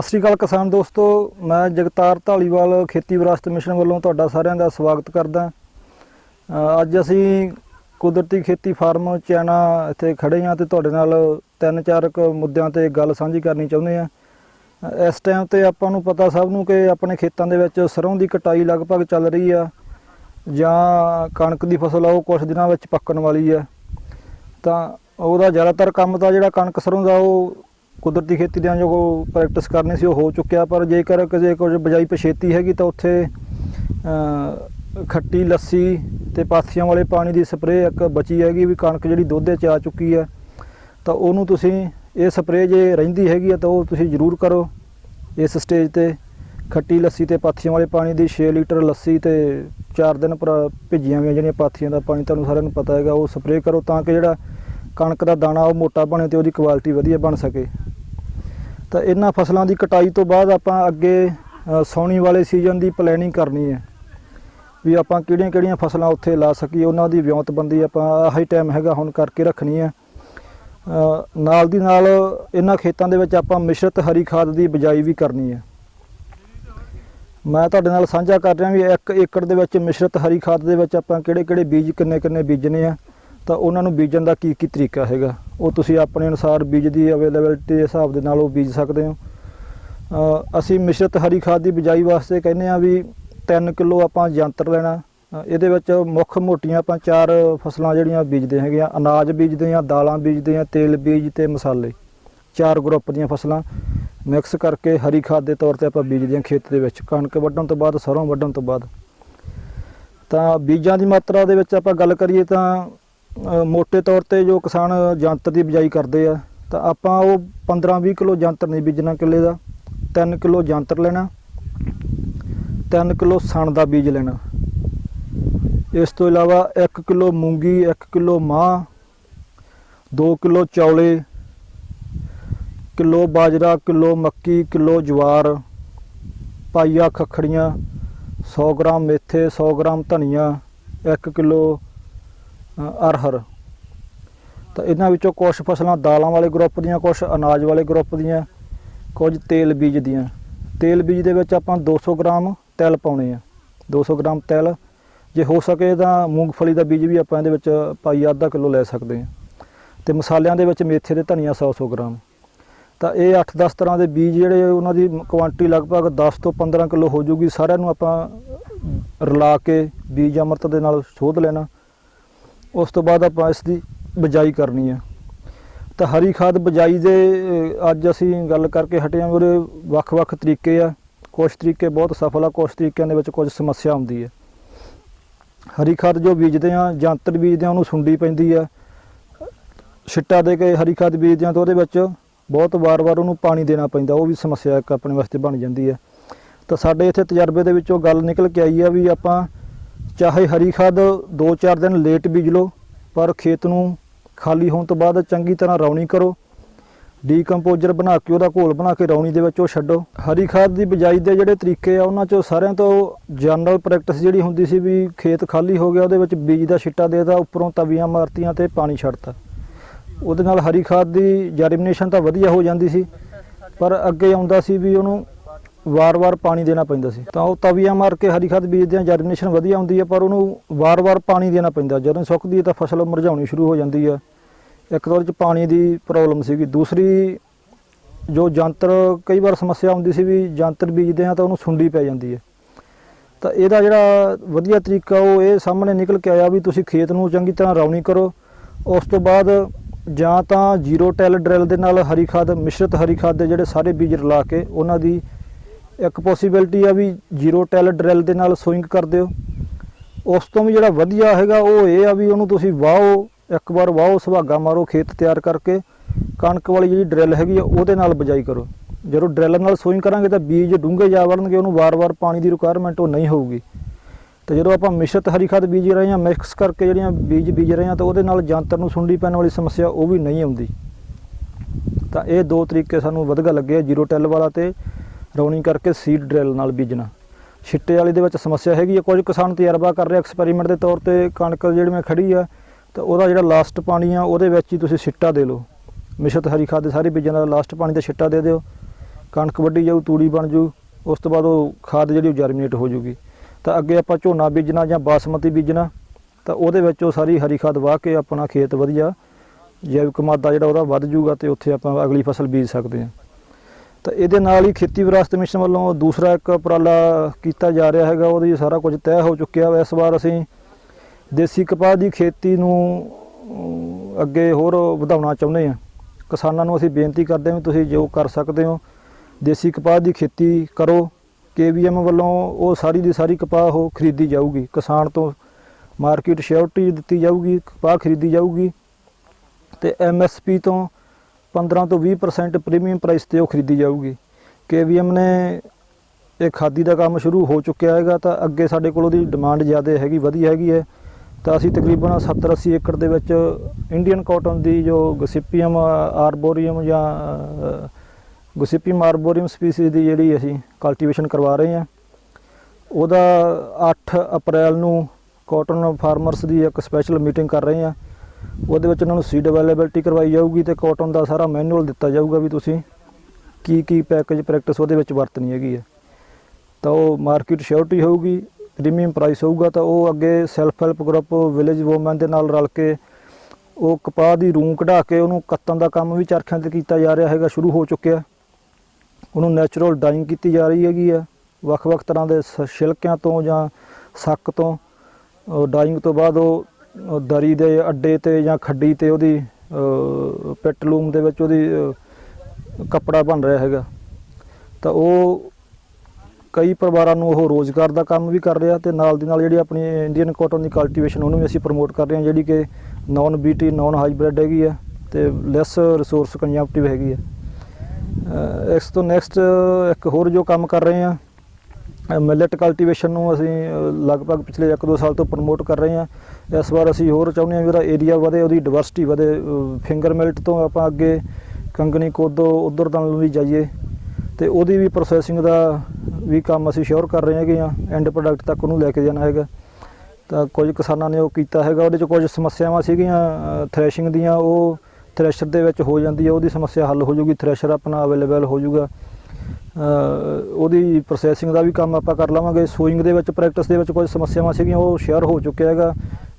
ਸਤਿ ਸ੍ਰੀ ਅਕਾਲ ਕਿਸਾਨ ਦੋਸਤੋ, ਮੈਂ ਜਗਤਾਰ ਢਾਲੀਵਾਲ, ਖੇਤੀ ਵਿਰਾਸਤ ਮਿਸ਼ਨ ਵੱਲੋਂ ਤੁਹਾਡਾ ਸਾਰਿਆਂ ਦਾ ਸਵਾਗਤ ਕਰਦਾ। ਅੱਜ ਅਸੀਂ ਕੁਦਰਤੀ ਖੇਤੀ ਫਾਰਮ ਚੈਨਾ ਇੱਥੇ ਖੜੇ ਹਾਂ ਤੇ ਤੁਹਾਡੇ ਨਾਲ ਤਿੰਨ ਚਾਰ ਕੁ ਮੁੱਦਿਆਂ ਤੇ ਗੱਲ ਸਾਂਝੀ ਕਰਨੀ ਚਾਹੁੰਦੇ ਆ ਇਸ ਟਾਈਮ ਤੇ ਆਪਾਂ ਨੂੰ ਪਤਾ ਸਭ ਨੂੰ ਕਿ ਆਪਣੇ ਖੇਤਾਂ ਦੇ ਵਿੱਚ ਸਰੋਂ ਦੀ ਕਟਾਈ ਲਗਭਗ ਚੱਲ ਰਹੀ ਆ, ਜਾਂ ਕਣਕ ਦੀ ਫਸਲ ਆ, ਉਹ ਕੁਝ ਦਿਨਾਂ ਵਿੱਚ ਪੱਕਣ ਵਾਲੀ ਆ। ਤਾਂ ਉਹਦਾ ਜ਼ਿਆਦਾਤਰ ਕੰਮ ਤਾਂ ਜਿਹੜਾ ਕਣਕ ਸਰੋਂ ਦਾ, ਉਹ ਕੁਦਰਤੀ ਖੇਤੀ ਦੀਆਂ ਜੋ ਪ੍ਰੈਕਟਿਸ ਕਰਨੀ ਸੀ ਉਹ ਹੋ ਚੁੱਕਿਆ, ਪਰ ਜੇਕਰ ਕਿਸੇ ਕੁਝ ਬਜਾਈ ਪਛੇਤੀ ਹੈਗੀ ਤਾਂ ਉੱਥੇ ਖੱਟੀ ਲੱਸੀ ਤੇ ਪਾਥੀਆਂ ਵਾਲੇ ਪਾਣੀ ਦੀ ਸਪਰੇਅ ਇੱਕ ਬਚੀ ਹੈਗੀ ਵੀ ਕਣਕ ਜਿਹੜੀ ਦੁੱਧ 'ਚ ਆ ਚੁੱਕੀ ਹੈ। ਤਾਂ ਉਹਨੂੰ ਤੁਸੀਂ ਇਹ ਸਪਰੇਅ ਜੇ ਰਹਿੰਦੀ ਹੈਗੀ ਆ ਤਾਂ ਉਹ ਤੁਸੀਂ ਜ਼ਰੂਰ ਕਰੋ। ਇਸ ਸਟੇਜ ਤੇ ਖੱਟੀ ਲੱਸੀ ਤੇ ਪਾਥੀਆਂ ਵਾਲੇ ਪਾਣੀ ਦੀ 6 ਲੀਟਰ ਲੱਸੀ ਤੇ 4 ਦਿਨ ਪਰ ਭਿੱਜੀਆਂ ਹੋਈਆਂ ਜਿਹੜੀਆਂ ਪਾਥੀਆਂ ਦਾ ਪਾਣੀ, ਤੁਹਾਨੂੰ ਸਾਰਿਆਂ ਨੂੰ ਪਤਾ ਹੈਗਾ, ਉਹ ਸਪਰੇਅ ਕਰੋ ਤਾਂ ਕਿ ਜਿਹੜਾ ਕਣਕ ਦਾ ਦਾਣਾ ਉਹ ਮੋਟਾ ਬਣੇ ਤੇ ਉਹਦੀ ਕੁਆਲਿਟੀ ਵਧੀਆ ਬਣ ਸਕੇ। ਤਾਂ ਇਹਨਾਂ ਫਸਲਾਂ ਦੀ ਕਟਾਈ ਤੋਂ ਬਾਅਦ ਆਪਾਂ ਅੱਗੇ ਅ, ਸਾਉਣੀ ਵਾਲੇ ਸੀਜ਼ਨ ਦੀ ਪਲੈਨਿੰਗ ਕਰਨੀ ਹੈ। ਵੀ ਆਪਾਂ ਕਿਹੜੀਆਂ ਕਿਹੜੀਆਂ ਫਸਲਾਂ ਉੱਥੇ ਲਾ ਸਕੀਏ ਉਹਨਾਂ ਦੀ ਵਿਉਂਤਬੰਦੀ ਆਪਾਂ ਆਹੀ ਟਾਈਮ ਹੈਗਾ ਹੁਣ ਕਰਕੇ ਰੱਖਣੀ ਹੈ। ਨਾਲ ਦੀ ਨਾਲ ਇਹਨਾਂ ਖੇਤਾਂ ਦੇ ਵਿੱਚ ਆਪਾਂ ਮਿਸ਼ਰਤ ਹਰੀ ਖਾਦ ਦੀ ਬਿਜਾਈ ਵੀ ਕਰਨੀ ਹੈ। ਮੈਂ ਤੁਹਾਡੇ ਨਾਲ ਸਾਂਝਾ ਕਰ ਰਿਹਾ ਵੀ 1 ਏਕੜ ਦੇ ਵਿੱਚ ਮਿਸ਼ਰਤ ਹਰੀ ਖਾਦ ਦੇ ਵਿੱਚ ਆਪਾਂ ਕਿਹੜੇ ਕਿਹੜੇ ਬੀਜ ਕਿੰਨੇ ਕਿੰਨੇ ਬੀਜਣੇ ਆ। ਤਾਂ ਉਹਨਾਂ ਨੂੰ ਬੀਜਣ ਦਾ ਕੀ ਕੀ ਤਰੀਕਾ ਹੈਗਾ? ਉਹ ਤੁਸੀਂ ਆਪਣੇ ਅਨੁਸਾਰ ਬੀਜ ਦੀ ਅਵੇਲੇਬਿਲਟੀ ਦੇ ਹਿਸਾਬ ਦੇ ਨਾਲ ਉਹ ਬੀਜ ਸਕਦੇ ਹੋ। ਅਸੀਂ ਮਿਸ਼ਰਤ ਹਰੀ ਖਾਦ ਦੀ ਬਿਜਾਈ ਵਾਸਤੇ ਕਹਿੰਦੇ ਆ ਵੀ 3 ਕਿਲੋ ਆਪਾਂ ਯੰਤਰ ਲੈਣਾ। ਇਹਦੇ ਵਿੱਚ ਮੁੱਖ ਮੋਟੀਆਂ ਆਪਾਂ ਚਾਰ ਫਸਲਾਂ ਜਿਹੜੀਆਂ ਬੀਜਦੇ ਹੈਗੇ ਆ। ਅਨਾਜ ਬੀਜਦੇ ਆ ਦਾਲਾਂ ਬੀਜਦੇ ਆ ਤੇਲ ਬੀਜ ਤੇ ਮਸਾਲੇ। ਚਾਰ ਗਰੁੱਪ ਦੀਆਂ ਫਸਲਾਂ। ਮਿਕਸ ਕਰਕੇ ਹਰੀ ਖਾਦ ਦੇ ਤੌਰ ਤੇ ਆਪਾਂ ਬੀਜਦੇ ਹਾਂ ਖੇਤ ਦੇ ਵਿੱਚ। ਕਣਕ ਵੱਢਣ ਤੋਂ ਬਾਅਦ, ਸਰੋਂ ਵੱਢਣ ਤੋਂ ਬਾਅਦ। ਤਾਂ ਬੀਜਾਂ ਦੀ ਮਾਤਰਾ ਦੇ ਵਿੱਚ ਆਪਾਂ ਗੱਲ ਕਰੀਏ ਤਾਂ ਮੋٹے ਤੌਰ ਤੇ ਜੋ ਕਿਸਾਨ ਜੰਤਰ ਦੀ ਬਿਜਾਈ ਕਰਦੇ ਆ, ਤਾਂ ਆਪਾਂ ਉਹ 15-20 ਕਿਲੋ ਜੰਤਰ ਨਹੀਂ ਬੀਜਣਾ ਕਿੱਲੇ ਦਾ 3 ਕਿਲੋ ਜੰਤਰ ਲੈਣਾ 3 ਕਿਲੋ ਸਣ ਦਾ ਬੀਜ ਲੈਣਾ। ਇਸ ਤੋਂ ਇਲਾਵਾ 1 ਕਿਲੋ ਮੂੰਗੀ 1 ਕਿਲੋ ਮਾਹ 2 ਕਿਲੋ ਚੌਲੇ, ਕਿਲੋ ਬਾਜਰਾ, ਕਿਲੋ ਮੱਕੀ, ਕਿਲੋ ਜਵਾਰ, ਪਾਈਆ ਖਖੜੀਆਂ 100 ਗ੍ਰਾਮ ਮੇਥੇ 100 ਗ੍ਰਾਮ ਧਨੀਆ 1 ਕਿਲੋ ਅਰਹਰ। ਤਾਂ ਇਹਨਾਂ ਵਿੱਚੋਂ ਕੁਝ ਫਸਲਾਂ ਦਾਲਾਂ ਵਾਲੇ ਗਰੁੱਪ ਦੀਆਂ ਕੁਝ ਅਨਾਜ ਵਾਲੇ ਗਰੁੱਪ ਦੀਆਂ, ਕੁਝ ਤੇਲ ਬੀਜ ਦੀਆਂ। ਤੇਲ ਬੀਜ ਦੇ ਵਿੱਚ ਆਪਾਂ 200 ਗ੍ਰਾਮ ਤਿਲ ਪਾਉਣੇ ਆ। 200 ਗ੍ਰਾਮ ਤਿਲ, ਜੇ ਹੋ ਸਕੇ ਤਾਂ ਮੂੰਗਫਲੀ ਦਾ ਬੀਜ ਵੀ ਆਪਾਂ ਇਹਦੇ ਵਿੱਚ ਪਾਈ ਅੱਧਾ ਕਿਲੋ ਲੈ ਸਕਦੇ ਹਾਂ ਤੇ ਮਸਾਲਿਆਂ ਦੇ ਵਿੱਚ ਮੇਥੇ ਤੇ ਧਨੀਆ 100 100 ਗ੍ਰਾਮ। ਤਾਂ ਇਹ 8-10 ਤਰ੍ਹਾਂ ਦੇ ਬੀਜ ਜਿਹੜੇ ਉਹਨਾਂ ਦੀ ਕੁਆਂਟੀਟੀ ਲਗਭਗ 10 ਤੋਂ 15 ਕਿਲੋ ਹੋ ਜੂਗੀ, ਸਾਰਿਆਂ ਨੂੰ ਆਪਾਂ ਰਲਾ ਕੇ ਬੀਜ ਅੰਮ੍ਰਿਤ ਦੇ ਨਾਲ ਸੋਧ ਲੈਣਾ। ਉਸ ਤੋਂ ਬਾਅਦ ਆਪਾਂ ਇਸ ਦੀ ਬਿਜਾਈ ਕਰਨੀ ਹੈ। ਤਾਂ ਹਰੀ ਖਾਦ ਬਿਜਾਈ ਦੇ ਅੱਜ ਅਸੀਂ ਗੱਲ ਕਰਕੇ ਹਟੇ ਹਾਂ ਉਹਦੇ ਵੱਖ-ਵੱਖ ਤਰੀਕੇ ਆ। ਕੁਝ ਤਰੀਕੇ ਬਹੁਤ ਸਫਲ ਆ ਕੁਝ ਤਰੀਕਿਆਂ ਦੇ ਵਿੱਚ ਕੁਝ ਸਮੱਸਿਆ ਆਉਂਦੀ ਹੈ। ਹਰੀ ਖਾਦ ਜੋ ਬੀਜਦੇ ਆ ਜੰਤਰ ਬੀਜਦੇ ਆ ਉਹਨੂੰ ਸੁੰਡੀ ਪੈਂਦੀ ਆ ਛਿੱਟਾ ਦੇ ਕੇ ਹਰੀ ਖਾਦ ਬੀਜਦੇ ਆ ਤਾਂ ਉਹਦੇ ਵਿੱਚ ਬਹੁਤ ਵਾਰ-ਵਾਰ ਉਹਨੂੰ ਪਾਣੀ ਦੇਣਾ ਪੈਂਦਾ, ਉਹ ਵੀ ਸਮੱਸਿਆ ਇੱਕ ਆਪਣੇ ਵਾਸਤੇ ਬਣ ਜਾਂਦੀ ਹੈ। ਤਾਂ ਸਾਡੇ ਇੱਥੇ ਤਜਰਬੇ ਦੇ ਵਿੱਚ ਉਹ ਗੱਲ ਨਿਕਲ ਕੇ ਆਈ ਆ ਵੀ ਆਪਾਂ ਚਾਹੇ ਹਰੀ ਖਾਦ 2-4 ਦਿਨ ਲੇਟ ਬੀਜ ਲਓ, ਪਰ ਖੇਤ ਨੂੰ ਖਾਲੀ ਹੋਣ ਤੋਂ ਬਾਅਦ ਚੰਗੀ ਤਰ੍ਹਾਂ ਰੌਣੀ ਕਰੋ। ਡੀਕੰਪੋਜ਼ਰ ਬਣਾ ਕੇ ਉਹਦਾ ਘੋਲ ਬਣਾ ਕੇ ਰੌਣੀ ਦੇ ਵਿੱਚ ਉਹ ਛੱਡੋ। ਹਰੀ ਖਾਦ ਦੀ ਬਿਜਾਈ ਦੇ ਜਿਹੜੇ ਤਰੀਕੇ ਆ, ਉਹਨਾਂ ਚੋਂ ਸਾਰਿਆਂ ਤੋਂ ਜਨਰਲ ਪ੍ਰੈਕਟਿਸ ਜਿਹੜੀ ਹੁੰਦੀ ਸੀ ਵੀ ਖੇਤ ਖਾਲੀ ਹੋ ਗਿਆ, ਉਹਦੇ ਵਿੱਚ ਬੀਜ ਦਾ ਛਿੱਟਾ ਦੇਤਾ, ਉੱਪਰੋਂ ਤਵੀਆਂ ਮਾਰਤੀਆਂ ਤੇ ਪਾਣੀ ਛੱਡਤਾ। ਉਹਦੇ ਨਾਲ ਹਰੀ ਖਾਦ ਦੀ ਜਰਮੀਨੇਸ਼ਨ ਤਾਂ ਵਧੀਆ ਹੋ ਜਾਂਦੀ ਸੀ, ਪਰ ਅੱਗੇ ਆਉਂਦਾ ਸੀ ਵੀ ਉਹਨੂੰ ਵਾਰ-ਵਾਰ ਪਾਣੀ ਦੇਣਾ ਪੈਂਦਾ ਸੀ। ਤਾਂ ਉਹ ਤਵੀਆਂ ਮਾਰ ਕੇ ਹਰੀ ਖਾਦ ਬੀਜਦੇ ਆ ਜਰਮੀਨੇਸ਼ਨ ਵਧੀਆ ਹੁੰਦੀ ਹੈ, ਪਰ ਉਹਨੂੰ ਵਾਰ-ਵਾਰ ਪਾਣੀ ਦੇਣਾ ਪੈਂਦਾ। ਜਦੋਂ ਸੁੱਕਦੀ ਹੈ ਤਾਂ ਫਸਲ ਮੁਰਝਾਉਣੀ ਸ਼ੁਰੂ ਹੋ ਜਾਂਦੀ ਹੈ। ਇੱਕ ਤਾਂ ਉਹਦੇ ਚ ਪਾਣੀ ਦੀ ਪ੍ਰੋਬਲਮ ਸੀਗੀ। ਦੂਸਰੀ, ਜੋ ਜੰਤਰ, ਕਈ ਵਾਰ ਸਮੱਸਿਆ ਆਉਂਦੀ ਸੀ ਵੀ ਜੰਤਰ ਬੀਜਦੇ ਆ ਤਾਂ ਉਹਨੂੰ ਸੁੰਡੀ ਪੈ ਜਾਂਦੀ ਹੈ। ਤਾਂ ਇਹਦਾ ਜਿਹੜਾ ਵਧੀਆ ਤਰੀਕਾ ਉਹ ਇਹ ਸਾਹਮਣੇ ਨਿਕਲ ਕੇ ਆਇਆ ਵੀ ਤੁਸੀਂ ਖੇਤ ਨੂੰ ਚੰਗੀ ਤਰ੍ਹਾਂ ਰੌਣੀ ਕਰੋ। ਉਸ ਤੋਂ ਬਾਅਦ ਜਾਂ ਤਾਂ ਜ਼ੀਰੋ ਟੈਲ ਡਰਿਲ ਦੇ ਨਾਲ ਹਰੀ ਖਾਦ ਮਿਸ਼ਰਤ ਹਰੀ ਖਾਦ ਦੇ ਜਿਹੜੇ ਸਾਰੇ ਬੀਜ ਰਲਾ ਕੇ ਉਹਨਾਂ ਦੀ ਇੱਕ ਪੋਸੀਬਿਲਿਟੀ ਆ ਵੀ ਜ਼ੀਰੋ ਟੈਲ ਡਰਿਲ ਦੇ ਨਾਲ ਸੋਇੰਗ ਕਰ ਦਿਓ। ਉਸ ਤੋਂ ਵੀ ਜਿਹੜਾ ਵਧੀਆ ਹੈਗਾ ਉਹ ਇਹ ਆ ਵੀ ਉਹਨੂੰ ਤੁਸੀਂ ਵਾਹੋ ਇੱਕ ਵਾਰ ਵਾਹੋ ਸੁਹਾਗਾ ਮਾਰੋ ਖੇਤ ਤਿਆਰ ਕਰਕੇ ਕਣਕ ਵਾਲੀ ਜਿਹੜੀ ਡਰਿਲ ਹੈਗੀ ਆ ਉਹਦੇ ਨਾਲ ਬਜਾਈ ਕਰੋ। ਜਦੋਂ ਡਰਿਲ ਨਾਲ ਸੋਇੰਗ ਕਰਾਂਗੇ ਤਾਂ ਬੀਜ ਡੂੰਘੇ ਜਾ ਵੜਨਗੇ ਉਹਨੂੰ ਵਾਰ-ਵਾਰ ਪਾਣੀ ਦੀ ਰਿਕੁਆਇਰਮੈਂਟ ਉਹ ਨਹੀਂ ਹੋਊਗੀ। ਤੇ ਜਦੋਂ ਆਪਾਂ ਮਿਸ਼ਰਤ ਹਰੀ ਖਾਦ ਬੀਜ ਰਹੇ ਹਾਂ ਮਿਕਸ ਕਰਕੇ ਜਿਹੜੀਆਂ ਬੀਜ ਬੀਜ ਰਹੇ ਹਾਂ ਤਾਂ ਉਹਦੇ ਨਾਲ ਜੰਤਰ ਨੂੰ ਸੁੰਡੀ ਪੈਣ ਵਾਲੀ ਸਮੱਸਿਆ ਉਹ ਵੀ ਨਹੀਂ ਆਉਂਦੀ। ਤਾਂ ਇਹ ਦੋ ਤਰੀਕੇ ਸਾਨੂੰ ਵਧੀਆ ਲੱਗੇ ਆ, ਜ਼ੀਰੋ ਟੈਲ ਵਾਲਾ ਤੇ ਰੌਣੀ ਕਰਕੇ ਸੀਡ ਡਰਿਲ ਨਾਲ ਬੀਜਣਾ। ਛਿੱਟੇ ਵਾਲੀ ਦੇ ਵਿੱਚ ਸਮੱਸਿਆ ਹੈਗੀ ਆ, ਕੁਝ ਕਿਸਾਨ ਤਜਰਬਾ ਕਰ ਰਹੇ ਐਕਸਪੈਰੀਮੈਂਟ ਦੇ ਤੌਰ ਤੇ, ਕਣਕ ਜਿਹੜੀ ਮੈਂ ਖੜੀ ਆ, ਤਾਂ ਉਹਦਾ ਜਿਹੜਾ ਲਾਸਟ ਪਾਣੀ ਆ, ਉਹਦੇ ਵਿੱਚ ਹੀ ਤੁਸੀਂ ਛਿੱਟਾ ਦੇ ਲਓ। ਮਿਸ਼ਰਤ ਹਰੀ ਖਾਦ ਦੇ ਸਾਰੇ ਬੀਜਾਂ ਦਾ ਲਾਸਟ ਪਾਣੀ ਦਾ ਛਿੱਟਾ ਦੇ ਦਿਓ। ਕਣਕ ਵੱਢੀ ਜਾਊ, ਤੂੜੀ ਬਣ ਜੂ, ਉਸ ਤੋਂ ਬਾਅਦ ਉਹ ਖਾਦ ਜਿਹੜੀ ਜਰਮੀਨੇਟ ਹੋ ਜੂਗੀ। ਤਾਂ ਅੱਗੇ ਆਪਾਂ ਝੋਨਾ ਬੀਜਣਾ ਜਾਂ ਬਾਸਮਤੀ ਬੀਜਣਾ, ਤਾਂ ਉਹਦੇ ਵਿੱਚ ਉਹ ਸਾਰੀ ਹਰੀ ਖਾਦ ਵਾਹ ਕੇ ਆਪਣਾ ਖੇਤ ਵਧੀਆ, ਜੈਵਿਕ ਮਾਦਾ ਜਿਹੜਾ ਉਹਦਾ ਵੱਧ ਜੂਗਾ ਤੇ ਉੱਥੇ ਆਪਾਂ ਅਗਲੀ ਫਸਲ ਬੀਜ ਸਕਦੇ ਹਾਂ। ਤਾਂ ਇਹਦੇ ਨਾਲ ਹੀ ਖੇਤੀ ਵਿਰਾਸਤ ਮਿਸ਼ਨ ਵੱਲੋਂ ਦੂਸਰਾ ਇੱਕ ਉਪਰਾਲਾ ਕੀਤਾ ਜਾ ਰਿਹਾ ਹੈਗਾ, ਉਹਦੀ ਸਾਰਾ ਕੁਝ ਤੈਅ ਹੋ ਚੁੱਕਿਆ ਵਾ। ਇਸ ਵਾਰ ਅਸੀਂ ਦੇਸੀ ਕਪਾਹ ਦੀ ਖੇਤੀ ਨੂੰ ਅੱਗੇ ਹੋਰ ਵਧਾਉਣਾ ਚਾਹੁੰਦੇ ਹਾਂ। ਕਿਸਾਨਾਂ ਨੂੰ ਅਸੀਂ ਬੇਨਤੀ ਕਰਦੇ ਹਾਂ ਵੀ ਤੁਸੀਂ ਜੋ ਕਰ ਸਕਦੇ ਹੋ, ਦੇਸੀ ਕਪਾਹ ਦੀ ਖੇਤੀ ਕਰੋ। ਕੇਵੀਐਮ ਵੱਲੋਂ ਉਹ ਸਾਰੀ ਦੀ ਸਾਰੀ ਕਪਾਹ ਉਹ ਖਰੀਦੀ ਜਾਊਗੀ। ਕਿਸਾਨ ਤੋਂ ਮਾਰਕੀਟ ਸ਼ਿਓਰਟੀ ਦਿੱਤੀ ਜਾਊਗੀ, ਕਪਾਹ ਖਰੀਦੀ ਜਾਊਗੀ। ਤੇ ਐਮਐਸਪੀ ਤੋਂ 15 ਤੋਂ 20% ਪ੍ਰੀਮੀਅਮ ਪ੍ਰਾਈਸ ਤੇ ਉਹ ਖਰੀਦੀ ਜਾਊਗੀ। ਕੇਵੀਐਮ ਨੇ ਇਹ ਖਾਦੀ ਦਾ ਕੰਮ ਸ਼ੁਰੂ ਹੋ ਚੁੱਕਿਆ ਹੈਗਾ ਤਾਂ ਅੱਗੇ ਸਾਡੇ ਕੋਲ ਉਹਦੀ ਡਿਮਾਂਡ ਜ਼ਿਆਦਾ ਹੈਗੀ, ਵਧੀ ਹੈਗੀ ਹੈ। ਤਾਂ ਅਸੀਂ ਤਕਰੀਬਨ 70 80 ਏਕੜ ਦੇ ਵਿੱਚ ਇੰਡੀਅਨ ਕਾਟਨ ਦੀ ਜੋ ਗਸਿਪੀਅਮ ਆਰਬੋਰੀਅਮ ਜਾਂ ਗਸਿਪੀਅਮ ਆਰਬੋਰੀਅਮ ਸਪੀਸੀਜ਼ ਦੀ ਜਿਹੜੀ ਅਸੀਂ ਕਲਟੀਵੇਸ਼ਨ ਕਰਵਾ ਰਹੇ ਹਾਂ, ਉਹਦਾ 8 ਅਪ੍ਰੈਲ ਨੂੰ ਕਾਟਨ ਫਾਰਮਰਸ ਦੀ ਇੱਕ ਸਪੈਸ਼ਲ ਮੀਟਿੰਗ ਕਰ ਰਹੇ ਹਾਂ। ਉਹਦੇ ਵਿੱਚ ਉਹਨਾਂ ਨੂੰ ਸੀਡ ਅਵੇਲੇਬਿਲਟੀ ਕਰਵਾਈ ਜਾਊਗੀ ਤੇ ਕਾਟਨ ਦਾ ਸਾਰਾ ਮੈਨੂਅਲ ਦਿੱਤਾ ਜਾਊਗਾ ਵੀ ਤੁਸੀਂ ਕੀ ਕੀ ਪੈਕੇਜ ਪ੍ਰੈਕਟਿਸ ਉਹਦੇ ਵਿੱਚ ਵਰਤਣੀ ਹੈਗੀ ਹੈ। ਤਾਂ ਉਹ ਮਾਰਕੀਟ ਸ਼ਿਓਰਟੀ ਹੋਊਗੀ ਪ੍ਰੀਮੀਅਮ ਪ੍ਰਾਈਸ ਹੋਊਗਾ ਤਾਂ ਉਹ ਅੱਗੇ self help group village woman ਦੇ ਨਾਲ ਰਲ ਕੇ ਉਹ ਕਪਾਹ ਦੀ ਰੂੰ ਕਢਾ ਕੇ ਉਹਨੂੰ ਕੱਤਣ ਦਾ ਕੰਮ ਵੀ ਚਰਖਿਆਂ ਤੇ ਕੀਤਾ ਜਾ ਰਿਹਾ ਹੈਗਾ, ਸ਼ੁਰੂ ਹੋ ਚੁੱਕਿਆ। ਉਹਨੂੰ ਨੈਚੁਰਲ ਡਾਈਂਗ ਕੀਤੀ ਜਾ ਰਹੀ ਹੈਗੀ ਆ ਵੱਖ-ਵੱਖ ਤਰ੍ਹਾਂ ਦੇ ਸ- ਛਿਲਕਿਆਂ ਤੋਂ ਜਾਂ ਸੱਕ ਤੋਂ ਡਾਈਂਗ ਤੋਂ ਬਾਅਦ ਉਹ ਦਰੀ ਦੇ ਅੱਡੇ ਤੇ ਜਾਂ ਖੱਡੀ ਤੇ ਉਹਦੀ ਅ, ਪਿੱਟਲੂਮ ਦੇ ਵਿੱਚ ਉਹਦੀ ਕੱਪੜਾ ਬਣ ਰਿਹਾ ਹੈਗਾ। ਤਾਂ ਉਹ ਕਈ ਪਰਿਵਾਰਾਂ ਨੂੰ ਉਹ ਰੋਜ਼ਗਾਰ ਦਾ ਕੰਮ ਵੀ ਕਰ ਰਿਹਾ ਤੇ ਨਾਲ ਦੀ ਨਾਲ ਜਿਹੜੀ ਆਪਣੀ ਇੰਡੀਅਨ ਕਾਟਨ ਦੀ ਕਲਟੀਵੇਸ਼ਨ ਉਹਨੂੰ ਵੀ ਅਸੀਂ ਪ੍ਰਮੋਟ ਕਰ ਰਹੇ ਹਾਂ ਜਿਹੜੀ ਕਿ ਨਾਨ ਬੀਟੀ ਨਾਨ ਹਾਈਬ੍ਰਿਡ ਹੈਗੀ ਹੈ ਤੇ ਲੈਸ ਰਿਸੋਰਸ ਕੰਜ਼ੰਪਟਿਵ ਹੈਗੀ ਹੈ ਇਸ ਤੋਂ ਨੈਕਸਟ ਇੱਕ ਹੋਰ ਜੋ ਕੰਮ ਕਰ ਰਹੇ ਹਾਂ ਮਿਲਟ ਕਲਟੀਵੇਸ਼ਨ ਨੂੰ ਅਸੀਂ ਲਗਭਗ ਪਿਛਲੇ 1-2 ਸਾਲ ਤੋਂ ਪ੍ਰਮੋਟ ਕਰ ਰਹੇ ਹਾਂ। ਇਸ ਵਾਰ ਅਸੀਂ ਹੋਰ ਚਾਹੁੰਦੇ ਹਾਂ ਵੀ ਉਹਦਾ ਏਰੀਆ ਵਧੇ, ਉਹਦੀ ਡਿਵਰਸਿਟੀ ਵਧੇ ਫਿੰਗਰ ਮਿਲਟ ਤੋਂ ਆਪਾਂ ਅੱਗੇ ਕੰਗਣੀ ਕੋਦੋ ਉਧਰ ਤਾਂ ਵੀ ਜਾਈਏ। ਤੇ ਉਹਦੀ ਵੀ ਪ੍ਰੋਸੈਸਿੰਗ ਦਾ ਵੀ ਕੰਮ ਅਸੀਂ ਸ਼ੋਰ ਕਰ ਰਹੇ ਹੈਗੇ ਆ ਐਂਡ ਪ੍ਰੋਡਕਟ ਤੱਕ ਉਹਨੂੰ ਲੈ ਕੇ ਜਾਣਾ ਹੈਗਾ। ਤਾਂ ਕੁਝ ਕਿਸਾਨਾਂ ਨੇ ਉਹ ਕੀਤਾ ਹੈਗਾ, ਉਹਦੇ ਚ ਕੁਝ ਸਮੱਸਿਆਵਾਂ ਸੀਗੀਆਂ ਥ੍ਰੈਸ਼ਿੰਗ ਦੀਆਂ, ਉਹ ਥ੍ਰੈਸ਼ਰ ਦੇ ਵਿੱਚ ਹੋ ਜਾਂਦੀ ਹੈ, ਉਹਦੀ ਸਮੱਸਿਆ ਹੱਲ ਹੋ ਜੂਗੀ ਥ੍ਰੈਸ਼ਰ ਆਪਣਾ ਅਵੇਲੇਬਲ ਹੋ ਜਾਊਗਾ। ਉਹਦੀ ਪ੍ਰੋਸੈਸਿੰਗ ਦਾ ਵੀ ਕੰਮ ਆਪਾਂ ਕਰ ਲਵਾਂਗੇ। ਸੋਇੰਗ ਦੇ ਵਿੱਚ ਪ੍ਰੈਕਟਿਸ ਦੇ ਵਿੱਚ ਕੁਝ ਸਮੱਸਿਆਵਾਂ ਸੀਗੀਆਂ, ਉਹ ਸ਼ੇਅਰ ਹੋ ਚੁੱਕਿਆ ਹੈਗਾ।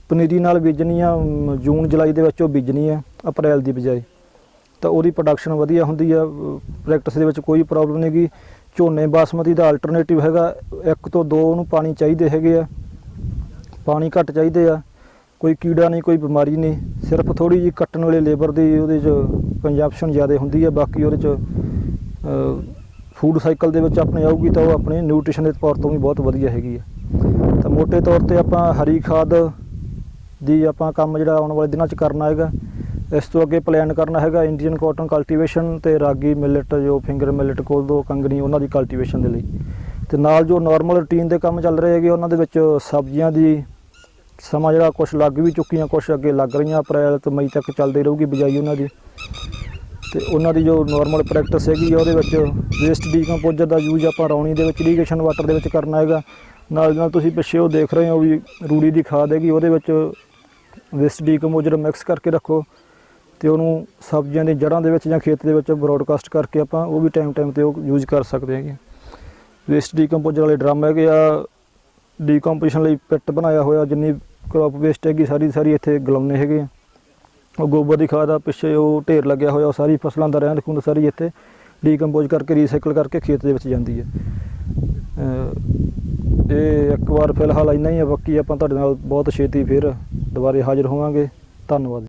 ਪਨੀਰੀ ਨਾਲ ਬੀਜਣੀ ਆ ਜੂਨ, ਜੁਲਾਈ ਦੇ ਵਿੱਚ ਉਹ ਬੀਜਣੀ ਆ, ਅਪ੍ਰੈਲ ਦੀ ਬਜਾਏ। ਤਾਂ ਉਹਦੀ ਪ੍ਰੋਡਕਸ਼ਨ ਵਧੀਆ ਹੁੰਦੀ ਆ ਪ੍ਰੈਕਟਿਸ ਦੇ ਵਿੱਚ ਕੋਈ ਪ੍ਰੋਬਲਮ ਨਹੀਂ ਗੀ। ਝੋਨੇ, ਬਾਸਮਤੀ ਦਾ ਅਲਟਰਨੇਟਿਵ ਹੈਗਾ, ਇੱਕ ਤੋਂ ਦੋ ਉਹਨੂੰ ਪਾਣੀ ਚਾਹੀਦੇ ਹੈਗੇ ਆ। ਪਾਣੀ ਘੱਟ ਚਾਹੀਦੇ ਆ। ਕੋਈ ਕੀੜਾ ਨਹੀਂ ਕੋਈ ਬਿਮਾਰੀ ਨਹੀਂ ਸਿਰਫ ਥੋੜੀ ਜਿਹੀ ਕੱਟਣ ਵਾਲੇ ਲੇਬਰ ਦੀ ਉਹਦੇ 'ਚ ਕੰਜੰਪਸ਼ਨ ਜ਼ਿਆਦਾ ਹੁੰਦੀ ਆ, ਬਾਕੀ ਉਹਦੇ 'ਚ ਫੂਡ ਸਾਈਕਲ ਦੇ ਵਿੱਚ ਆਪਣੇ ਆਊਗੀ ਤਾਂ ਉਹ ਆਪਣੇ ਨਿਊਟ੍ਰੀਸ਼ਨ ਦੇ ਤੌਰ ਤੋਂ ਵੀ ਬਹੁਤ ਵਧੀਆ ਹੈਗੀ ਆ। ਤਾਂ ਮੋٹے ਤੌਰ ਤੇ ਆਪਾਂ ਹਰੀ ਖਾਦ ਦੀ ਆਪਾਂ ਕੰਮ ਜਿਹੜਾ ਆਉਣ ਵਾਲੇ ਦਿਨਾਂ 'ਚ ਕਰਨਾ ਹੈਗਾ। ਇਸ ਤੋਂ ਅੱਗੇ ਪਲਾਨ ਕਰਨਾ ਹੈਗਾ ਇੰਡੀਅਨ ਕਾਟਨ ਕਲਟੀਵੇਸ਼ਨ ਤੇ ਰਾਗੀ ਮਿਲਟ ਜੋ ਫਿੰਗਰ ਮਿਲਟ ਕੋਲਦੋ, ਕੰਗਣੀ, ਉਹਨਾਂ ਦੀ ਕਲਟੀਵੇਸ਼ਨ ਦੇ ਲਈ। ਤੇ ਨਾਲ ਜੋ ਨਾਰਮਲ ਰੂਟੀਨ ਦੇ ਕੰਮ ਚੱਲ ਰਹੇ ਹੈਗੇ, ਉਹਨਾਂ ਦੇ ਵਿੱਚ ਸਬਜ਼ੀਆਂ ਦੀ ਸਮਾਂ ਜਿਹੜਾ ਕੁਝ ਲੱਗ ਵੀ ਚੁੱਕੀਆਂ ਕੁਝ ਅੱਗੇ ਲੱਗ ਰਹੀਆਂ। ਅਪ੍ਰੈਲ ਤੋਂ ਮਈ ਤੱਕ ਚੱਲਦੀ ਰਹੂਗੀ ਬਿਜਾਈ ਉਹਨਾਂ ਦੀ। ਤੇ ਉਹਨਾਂ ਦੀ ਜੋ ਨਾਰਮਲ ਪ੍ਰੈਕਟਿਸ ਹੈਗੀ ਆ, ਉਹਦੇ ਵਿੱਚ ਵੇਸਟ ਡੀਕੰਪੋਜ਼ਰ ਦਾ ਯੂਜ਼ ਆਪਾਂ ਰੌਣੀ ਦੇ ਵਿੱਚ ਇਰੀਗੇਸ਼ਨ ਵਾਟਰ ਦੇ ਵਿੱਚ ਕਰਨਾ ਹੈਗਾ। ਨਾਲ ਦੀ ਨਾਲ ਤੁਸੀਂ ਪਿੱਛੇ ਉਹ ਦੇਖ ਰਹੇ ਹੋ ਵੀ ਰੂੜੀ ਦੀ ਖਾਦ ਹੈਗੀ, ਉਹਦੇ ਵਿੱਚ ਵੇਸਟ ਡੀਕੰਪੋਜ਼ਰ ਮਿਕਸ ਕਰਕੇ ਰੱਖੋ ਤੇ ਉਹਨੂੰ ਸਬਜ਼ੀਆਂ ਦੀ ਜੜ੍ਹਾਂ ਦੇ ਵਿੱਚ ਜਾਂ ਖੇਤ ਦੇ ਵਿੱਚ ਬਰੋਡਕਾਸਟ ਕਰਕੇ ਆਪਾਂ ਉਹ ਵੀ ਟਾਈਮ ਟਾਈਮ ਤੇ ਉਹ ਯੂਜ਼ ਕਰ ਸਕਦੇ ਹੈਗੇ। ਵੇਸਟ ਡੀਕੰਪੋਜ਼ਰ ਵਾਲੇ ਡਰਮ ਹੈਗੇ ਆ ਡੀਕੰਪੋਜੀਸ਼ਨ ਲਈ ਪਿੱਟ ਬਣਾਇਆ ਹੋਇਆ, ਜਿੰਨੀ ਕ੍ਰੌਪ ਵੇਸਟ ਹੈਗੀ, ਸਾਰੀ ਸਾਰੀ ਇੱਥੇ ਗਲਾਉਣੇ ਹੈਗੇ ਆ। ਉਹ ਗੋਬਰ ਦੀ ਖਾਦ ਆ, ਪਿੱਛੇ ਉਹ ਢੇਰ ਲੱਗਿਆ ਹੋਇਆ, ਉਹ ਸਾਰੀ ਫਸਲਾਂ ਦਾ ਰਹਿੰਦ ਖੂੰਦ ਸਾਰੀ ਇੱਥੇ ਡੀਕੰਪੋਜ਼ ਕਰਕੇ ਰੀਸਾਈਕਲ ਕਰਕੇ ਖੇਤ ਦੇ ਵਿੱਚ ਜਾਂਦੀ ਹੈ। ਇਹ ਇੱਕ ਵਾਰ ਫਿਲਹਾਲ ਇੰਨਾ ਹੀ ਆ, ਬਾਕੀ ਆਪਾਂ ਤੁਹਾਡੇ ਨਾਲ ਬਹੁਤ ਛੇਤੀ ਫਿਰ ਦੁਬਾਰੇ ਹਾਜ਼ਰ ਹੋਵਾਂਗੇ। ਧੰਨਵਾਦ।